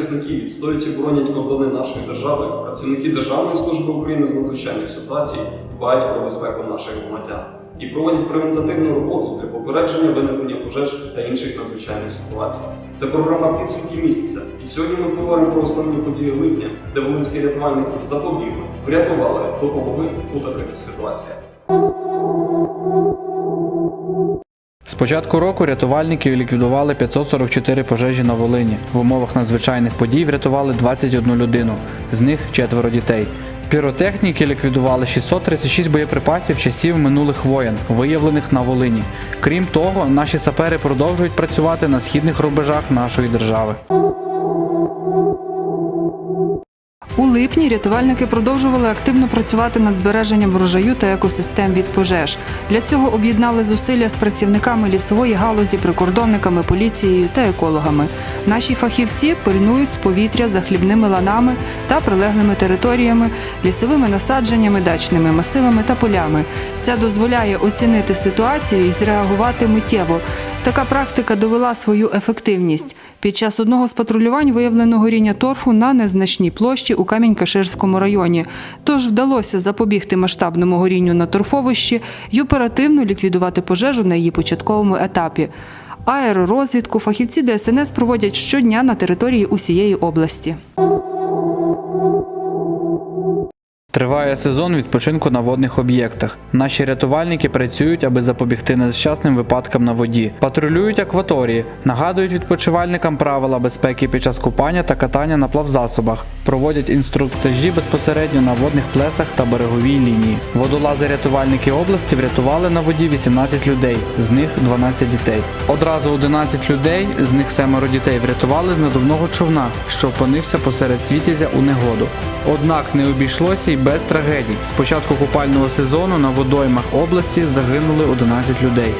захисники відстоюють і боронять кордони нашої держави, працівники Державної служби України з надзвичайних ситуацій дбають про безпеку наших громадян і проводять превентативну роботу для попередження виникнення пожеж та інших надзвичайних ситуацій. Це програма підсумки місяця. І сьогодні ми говоримо про основні події липня, де волинські рятувальники запобігли, врятували, допомогли у таких ситуаціях. Початку року рятувальники ліквідували 544 пожежі на Волині. В умовах надзвичайних подій врятували 21 людину, з них четверо дітей. Піротехніки ліквідували 636 боєприпасів часів минулих воєн, виявлених на Волині. Крім того, наші сапери продовжують працювати на східних рубежах нашої держави. У липні рятувальники продовжували активно працювати над збереженням врожаю та екосистем від пожеж. Для цього об'єднали зусилля з працівниками лісової галузі, прикордонниками, поліцією та екологами. Наші фахівці пильнують з повітря за хлібними ланами та прилеглими територіями, лісовими насадженнями, дачними масивами та полями. Це дозволяє оцінити ситуацію і зреагувати миттєво. Така практика довела свою ефективність. Під час одного з патрулювань виявлено горіння торфу на незначній площі у Камінь-Каширському районі. Тож вдалося запобігти масштабному горінню на торфовищі і оперативно ліквідувати пожежу на її початковому етапі. Аеророзвідку фахівці ДСНС проводять щодня на території усієї області. Триває сезон відпочинку на водних об'єктах. Наші рятувальники працюють, аби запобігти нещасним випадкам на воді. Патрулюють акваторії, нагадують відпочивальникам правила безпеки під час купання та катання на плавзасобах, проводять інструктажі безпосередньо на водних плесах та береговій лінії. Водолази-рятувальники області врятували на воді 18 людей, з них 12 дітей. Одразу 11 людей, з них семеро дітей, врятували з надувного човна, що опинився посеред світязя у негоду. Однак не обійшлося й без трагедій. З початку купального сезону на водоймах області загинули 11 людей.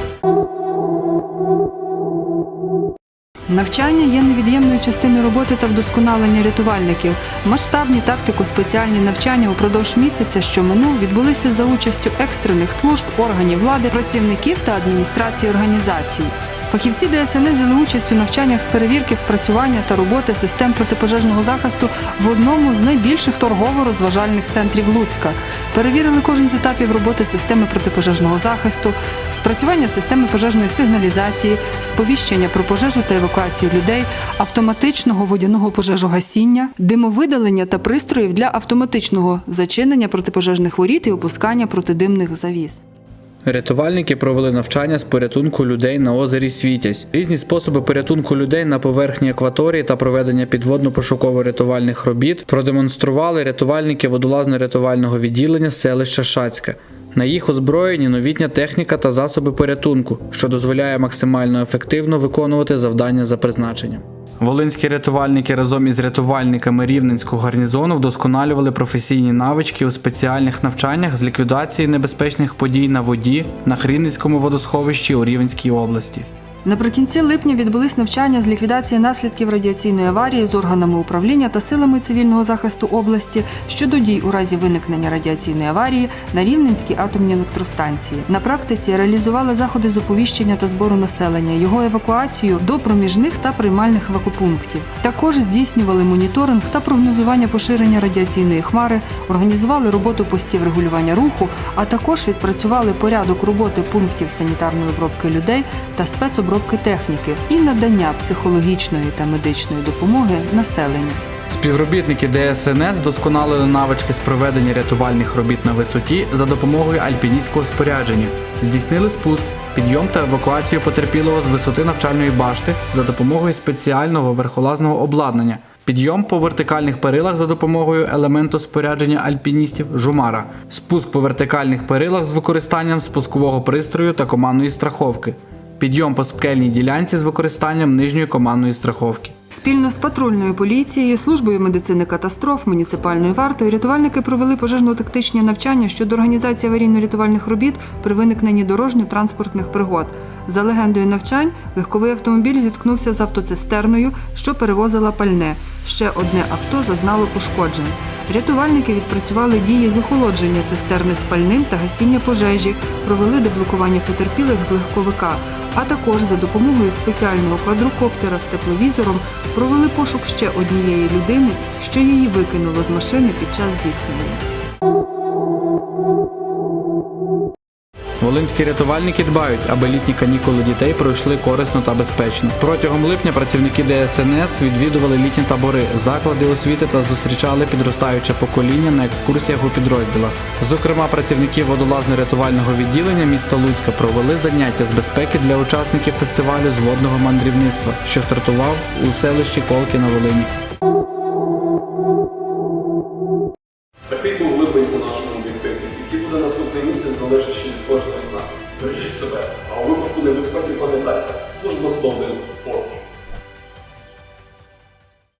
Навчання є невід'ємною частиною роботи та вдосконалення рятувальників. Масштабні тактико-спеціальні навчання упродовж місяця, що минув, відбулися за участю екстрених служб, органів влади, працівників та адміністрації організацій. Фахівці ДСНС взяли участь у навчаннях з перевірки, спрацювання та роботи систем протипожежного захисту в одному з найбільших торгово-розважальних центрів Луцька. Перевірили кожен з етапів роботи системи протипожежного захисту, спрацювання системи пожежної сигналізації, сповіщення про пожежу та евакуацію людей, автоматичного водяного пожежогасіння, димовидалення та пристроїв для автоматичного зачинення протипожежних воріт і опускання протидимних завіс. Рятувальники провели навчання з порятунку людей на озері Світязь. Різні способи порятунку людей на поверхні акваторії та проведення підводно-пошуково-рятувальних робіт продемонстрували рятувальники водолазно-рятувального відділення селища Шацьке. На їх озброєнні новітня техніка та засоби порятунку, що дозволяє максимально ефективно виконувати завдання за призначенням. Волинські рятувальники разом із рятувальниками Рівненського гарнізону вдосконалювали професійні навички у спеціальних навчаннях з ліквідації небезпечних подій на воді на Хрінницькому водосховищі у Рівненській області. Наприкінці липня відбулись навчання з ліквідації наслідків радіаційної аварії з органами управління та силами цивільного захисту області щодо дій у разі виникнення радіаційної аварії на Рівненській атомній електростанції. На практиці реалізували заходи з оповіщення та збору населення, його евакуацію до проміжних та приймальних евакопунктів. Також здійснювали моніторинг та прогнозування поширення радіаційної хмари, організували роботу постів регулювання руху, а також відпрацювали порядок роботи пунктів санітарної обробки людей та спецобробки техніки і надання психологічної та медичної допомоги населенню. Співробітники ДСНС вдосконалили навички з проведення рятувальних робіт на висоті за допомогою альпіністського спорядження, здійснили спуск, підйом та евакуацію потерпілого з висоти навчальної башти за допомогою спеціального верхолазного обладнання, підйом по вертикальних перилах за допомогою елементу спорядження альпіністів жумара, спуск по вертикальних перилах з використанням спускового пристрою та командної страховки. Підйом по скельній ділянці з використанням нижньої командної страховки. Спільно з патрульною поліцією, службою медицини катастроф, муніципальною вартою рятувальники провели пожежно-тактичні навчання щодо організації аварійно-рятувальних робіт при виникненні дорожньо-транспортних пригод. За легендою навчань, легковий автомобіль зіткнувся з автоцистерною, що перевозила пальне. Ще одне авто зазнало пошкоджень. Рятувальники відпрацювали дії з охолодження цистерни з пальним та гасіння пожежі, провели деблокування потерпілих з легковика. А також за допомогою спеціального квадрокоптера з тепловізором провели пошук ще однієї людини, що її викинуло з машини під час зіткнення. Волинські рятувальники дбають, аби літні канікули дітей пройшли корисно та безпечно. Протягом липня працівники ДСНС відвідували літні табори, заклади освіти та зустрічали підростаюче покоління на екскурсіях у підрозділах. Зокрема, працівники водолазно-рятувального відділення міста Луцька провели заняття з безпеки для учасників фестивалю з водного мандрівництва, що стартував у селищі Колки на Волині. Місяць, залежить від кожного з нас. Бережіть себе, а у випадку небезпеки пам'ятайте, служба 101